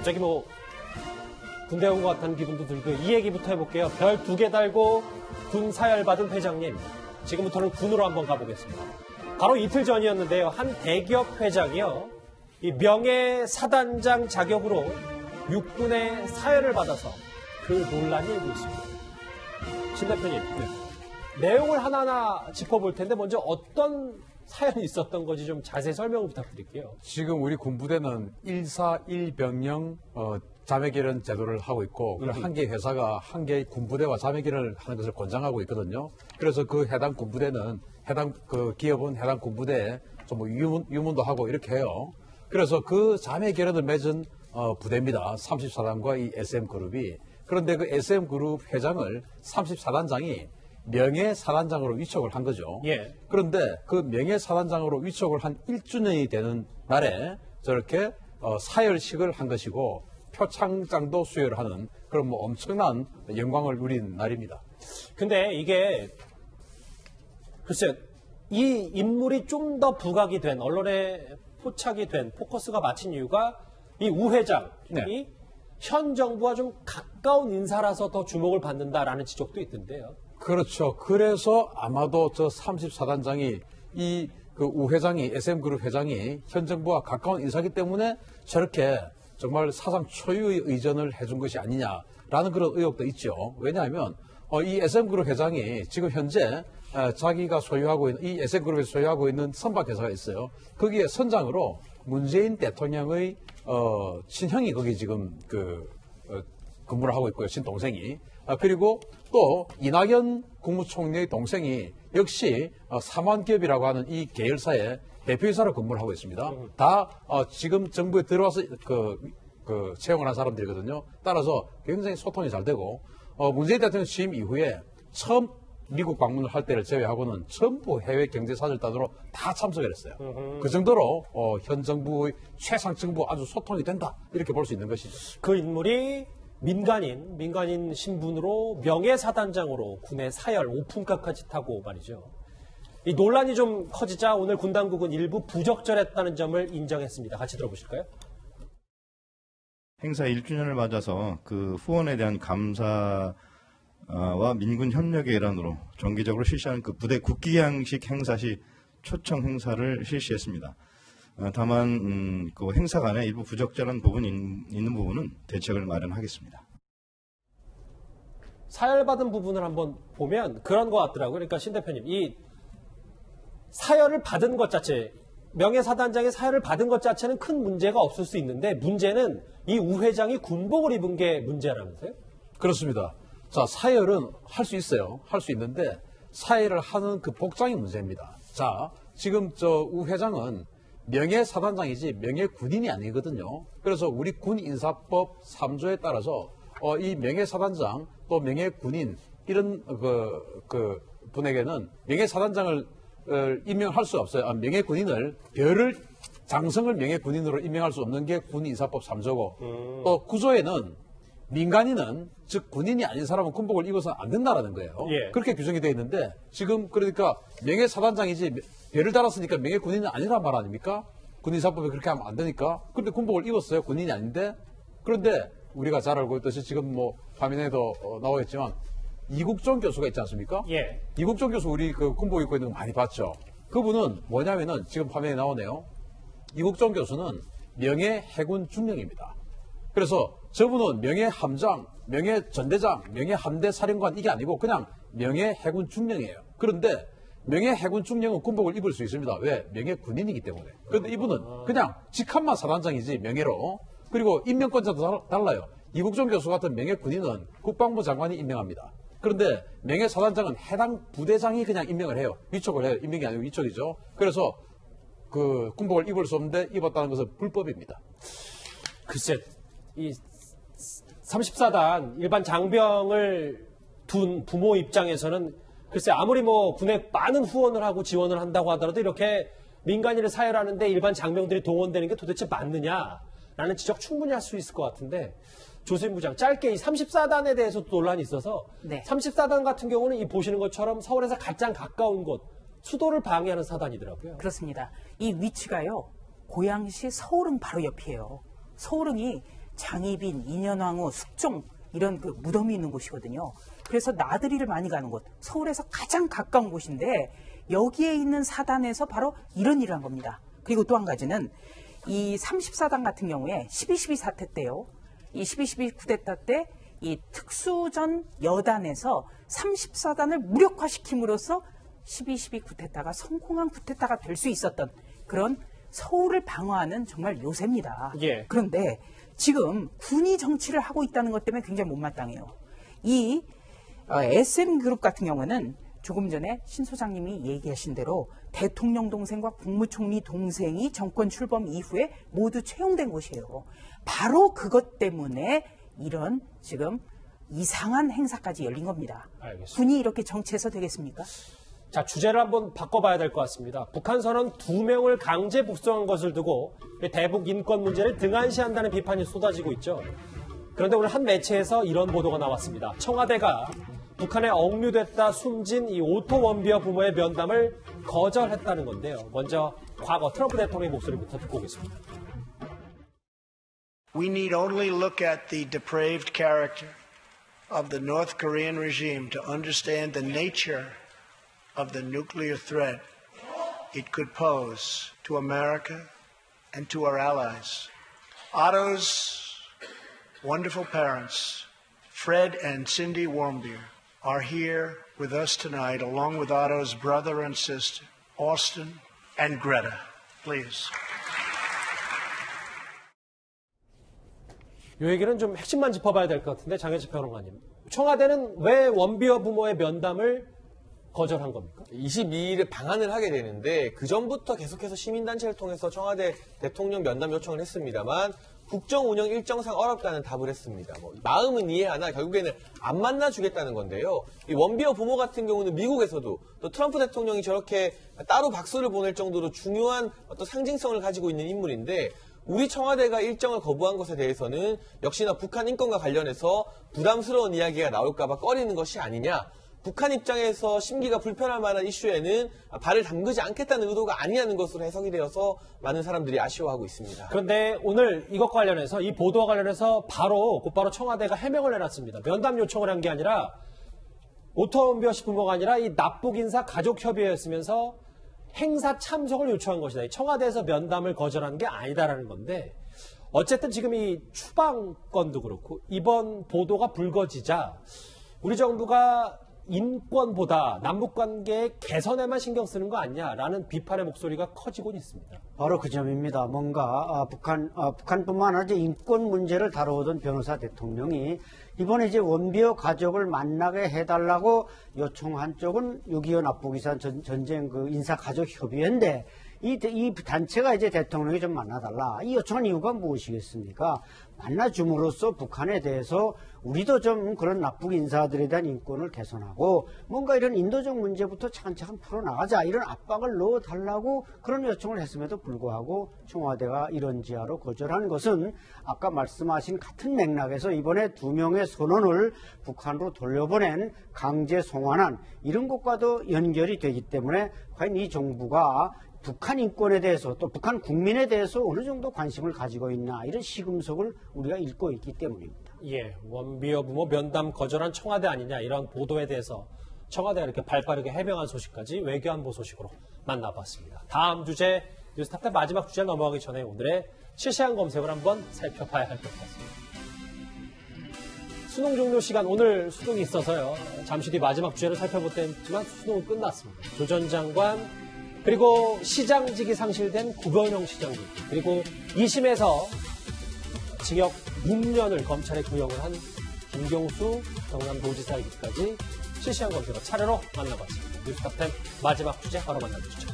갑자기 뭐 군대 온 것 같다는 기분도 들고 이 얘기부터 해볼게요. 별 두 개 달고 군 사열 받은 회장님. 지금부터는 군으로 한번 가보겠습니다. 바로 이틀 전이었는데요. 한 대기업 회장이요. 이 명예 사단장 자격으로 육군의 사열을 받아서 그 논란이 일고 있습니다. 신 대표님, 내용을 하나하나 짚어볼 텐데 먼저 어떤 사연이 있었던 건지 좀 자세히 설명을 부탁드릴게요. 지금 우리 군부대는 1사1병령 어, 자매결연 제도를 하고 있고 그리고 한개 회사가 한 개의 군부대와 자매결연을 하는 것을 권장하고 있거든요. 그래서 그 해당 군부대는 해당 그 기업은 해당 군부대에 좀뭐 유문, 유문도 하고 이렇게 해요. 그래서 그 자매결연을 맺은 어, 부대입니다. 34단과 이 SM그룹이. 그런데 그 SM그룹 회장을 34단장이 명예사단장으로 위촉을 한 거죠. 예. 그런데 그 명예사단장으로 위촉을 한 1주년이 되는 날에 저렇게 어, 사열식을 한 것이고 표창장도 수여를 하는 그런 뭐 엄청난 영광을 누린 날입니다. 근데 이게 글쎄 이 인물이 좀 더 부각이 된 언론에 포착이 된 포커스가 맞힌 이유가 이 우 회장이 네. 현 정부와 좀 가까운 인사라서 더 주목을 받는다라는 지적도 있던데요. 그렇죠. 그래서 아마도 저 34단장이 이 그 우 회장이 SM그룹 회장이 현 정부와 가까운 인사기 때문에 저렇게 정말 사상 초유의 의전을 해준 것이 아니냐라는 그런 의혹도 있죠. 왜냐하면 어, 이 SM그룹 회장이 지금 현재 어, 자기가 소유하고 있는 이 SM그룹에서 소유하고 있는 선박회사가 있어요. 거기에 선장으로 문재인 대통령의 어, 친형이 거기 지금 그 어, 근무를 하고 있고요. 친동생이. 아, 그리고 또 이낙연 국무총리의 동생이 역시 어, 삼환기업이라고 하는 이 계열사의 대표이사로 근무를 하고 있습니다. 다 어, 지금 정부에 들어와서 그, 그 채용을 한 사람들이거든요. 따라서 굉장히 소통이 잘 되고 어, 문재인 대통령 취임 이후에 처음 미국 방문을 할 때를 제외하고는 전부 해외 경제 사절단으로 다 참석을 했어요. 그 정도로 어, 현 정부의 최상 정부 아주 소통이 된다 이렇게 볼 수 있는 것이죠. 그 인물이 민간인 민간인 신분으로 명예사단장으로 군의 사열 오픈카까지 타고 말이죠. 이 논란이 좀 커지자 오늘 군 당국은 일부 부적절했다는 점을 인정했습니다. 같이 들어보실까요? 행사 1주년을 맞아서 그 후원에 대한 감사와 민군 협력의 일환으로 정기적으로 실시하는 그 부대 국기양식 행사 시 초청 행사를 실시했습니다. 어, 다만 음, 그 행사 간에 일부 부적절한 부분이 있- 있는 부분은 대책을 마련하겠습니다. 사열받은 부분을 한번 보면 그런 것 같더라고요. 그러니까 신 대표님, 이 사열을 받은 것 자체, 명예사단장의 사열을 받은 것 자체는 큰 문제가 없을 수 있는데 문제는 이 우 회장이 군복을 입은 게 문제라면서요? 그렇습니다. 자, 사열은 할 수 있어요. 할 수 있는데 사열을 하는 그 복장이 문제입니다. 자, 지금 저 우 회장은 명예 사단장이지 명예 군인이 아니거든요. 그래서 우리 군 인사법 3조에 따라서 어, 이 명예 사단장 또 명예 군인 이런 그, 그 분에게는 명예 사단장을 어, 임명할 수 없어요. 아, 명예 군인을 별을 장성을 명예 군인으로 임명할 수 없는 게 군 인사법 3조고 또 구조에는 민간인은 즉 군인이 아닌 사람은 군복을 입어서는 안 된다라는 거예요. 예. 그렇게 규정이 되어 있는데 지금 그러니까 명예 사단장이지 별을 달았으니까 명예 군인은 아니란 말 아닙니까? 군인사법에 그렇게 하면 안 되니까. 그런데 군복을 입었어요. 군인이 아닌데. 그런데 우리가 잘 알고 있듯이 지금 뭐 화면에도 어, 나와 있지만 이국종 교수가 있지 않습니까? 예. 이국종 교수 우리 그 군복 입고 있는 거 많이 봤죠. 그분은 뭐냐면은 지금 화면에 나오네요. 이국종 교수는 명예 해군 중령입니다. 그래서 저분은 명예 함장, 명예 전대장, 명예 함대 사령관 이게 아니고 그냥 명예 해군 중령이에요. 그런데 명예 해군 중령은 군복을 입을 수 있습니다. 왜? 명예 군인이기 때문에. 그런데 이분은 그냥 직함만 사단장이지 명예로. 그리고 임명권자도 달- 달라요. 이국종 교수 같은 명예 군인은 국방부 장관이 임명합니다. 그런데 명예 사단장은 해당 부대장이 그냥 임명을 해요. 위촉을 해요. 임명이 아니고 위촉이죠. 그래서 그 군복을 입을 수 없는데 입었다는 것은 불법입니다. 글쎄, 이 34단 일반 장병을 둔 부모 입장에서는 글쎄 아무리 뭐 군에 많은 후원을 하고 지원을 한다고 하더라도 이렇게 민간인을 사열하는데 일반 장병들이 동원되는 게 도대체 맞느냐라는 지적 충분히 할 수 있을 것 같은데 조수인 부장 짧게 이 34단에 대해서도 논란이 있어서 네. 34단 같은 경우는 이 보시는 것처럼 서울에서 가장 가까운 곳 수도를 방해하는 사단이더라고요. 그렇습니다. 이 위치가요. 고양시 서울흥 바로 옆이에요. 서울흥이 장희빈, 인현왕후, 숙종 이런 그 무덤이 있는 곳이거든요. 그래서 나들이를 많이 가는 곳, 서울에서 가장 가까운 곳인데 여기에 있는 사단에서 바로 이런 일을 한 겁니다. 그리고 또 한 가지는 이 34단 같은 경우에 12.12 사태 때요. 이 12.12 쿠데타 때 이 특수전 여단에서 34단을 무력화시킴으로써 12.12 쿠데타가 성공한 쿠데타가 될 수 있었던 그런 서울을 방어하는 정말 요새입니다. 예. 그런데 지금 군이 정치를 하고 있다는 것 때문에 굉장히 못마땅해요. 이 SM그룹 같은 경우는 조금 전에 신 소장님이 얘기하신 대로 대통령 동생과 국무총리 동생이 정권 출범 이후에 모두 채용된 곳이에요. 바로 그것 때문에 이런 지금 이상한 행사까지 열린 겁니다. 알겠습니다. 군이 이렇게 정치해서 되겠습니까? 자, 주제를 한번 바꿔봐야 될 것 같습니다. 북한 선원 두 명을 강제 북송한 것을 두고 대북 인권 문제를 등한시한다는 비판이 쏟아지고 있죠. 그런데 오늘 한 매체에서 이런 보도가 나왔습니다. 청와대가 북한에 억류됐다 숨진 이 오토 원비어 부모의 면담을 거절했다는 건데요. 먼저 과거 트럼프 대통령의 목소리부터 듣고 오겠습니다. We need only look at the depraved character of the North Korean regime to understand the nature of the nuclear threat it could pose to America and to our allies. Otto's wonderful parents, Fred and Cindy Warmbier, are here with us tonight, along with Otto's brother and sister, Austin and Greta. Please. 이 얘기는 좀 핵심만 짚어봐야 될 것 같은데 장혜지 평론가님. 청와대는 왜 원비어 부모의 면담을 거절한 겁니까? 22일에 방한을 하게 되는데 그 전부터 계속해서 시민단체를 통해서 청와대 대통령 면담 요청을 했습니다만 국정 운영 일정상 어렵다는 답을 했습니다. 뭐 마음은 이해하나 결국에는 안 만나주겠다는 건데요. 이 원비어 부모 같은 경우는 미국에서도 또 트럼프 대통령이 저렇게 따로 박수를 보낼 정도로 중요한 어떤 상징성을 가지고 있는 인물인데 우리 청와대가 일정을 거부한 것에 대해서는 역시나 북한 인권과 관련해서 부담스러운 이야기가 나올까봐 꺼리는 것이 아니냐. 북한 입장에서 심기가 불편할 만한 이슈에는 발을 담그지 않겠다는 의도가 아니라는 것으로 해석이 되어서 많은 사람들이 아쉬워하고 있습니다. 그런데 오늘 이것과 관련해서 이 보도와 관련해서 바로 곧바로 청와대가 해명을 해놨습니다. 면담 요청을 한 게 아니라 오토원비어 씨 부모가 아니라 이 납북 인사 가족 협의회였으면서 행사 참석을 요청한 것이다. 이 청와대에서 면담을 거절한 게 아니다라는 건데 어쨌든 지금 이 추방건도 그렇고 이번 보도가 불거지자 우리 정부가 인권보다 남북 관계 개선에만 신경 쓰는 거 아니냐라는 비판의 목소리가 커지고 있습니다. 바로 그 점입니다. 뭔가 아, 북한 아, 북한뿐만 아니라 인권 문제를 다루던 변호사 대통령이 이번에 이제 원비어 가족을 만나게 해달라고 요청한 쪽은 6.25 납북이산 전, 전쟁 그 인사 가족 협의회인데 이, 이 단체가 이제 대통령이 좀 만나달라. 이 요청한 이유가 무엇이겠습니까? 만나줌으로써 북한에 대해서 우리도 좀 그런 납북 인사들에 대한 인권을 개선하고 뭔가 이런 인도적 문제부터 차근차근 풀어나가자 이런 압박을 넣어달라고 그런 요청을 했음에도 불구하고 청와대가 이런 지하로 거절한 것은 아까 말씀하신 같은 맥락에서 이번에 두 명의 선원을 북한으로 돌려보낸 강제 송환한 이런 것과도 연결이 되기 때문에 과연 이 정부가 북한 인권에 대해서 또 북한 국민에 대해서 어느 정도 관심을 가지고 있나 이런 시금석을 우리가 읽고 있기 때문입니다. 예, 원비어 부모 면담 거절한 청와대 아니냐 이런 보도에 대해서 청와대가 이렇게 발빠르게 해명한 소식까지 외교안보 소식으로 만나봤습니다. 다음 주제 뉴스탑의 마지막 주제 넘어가기 전에 오늘의 실시간 검색을 한번 살펴봐야 할 것 같습니다. 수능 종료 시간 오늘 수능이 있어서요. 잠시 뒤 마지막 주제를 살펴볼 때지만 수능은 끝났습니다. 조 전 장관 그리고 시장직이 상실된 구변영 시장직 그리고 2심에서 징역 6년을 검찰에 구형을 한 김경수 경남도지사 얘기까지 실시간 검색어 차례로 만나봤습니다. 뉴스탑10 마지막 주제 바로 만나보시죠.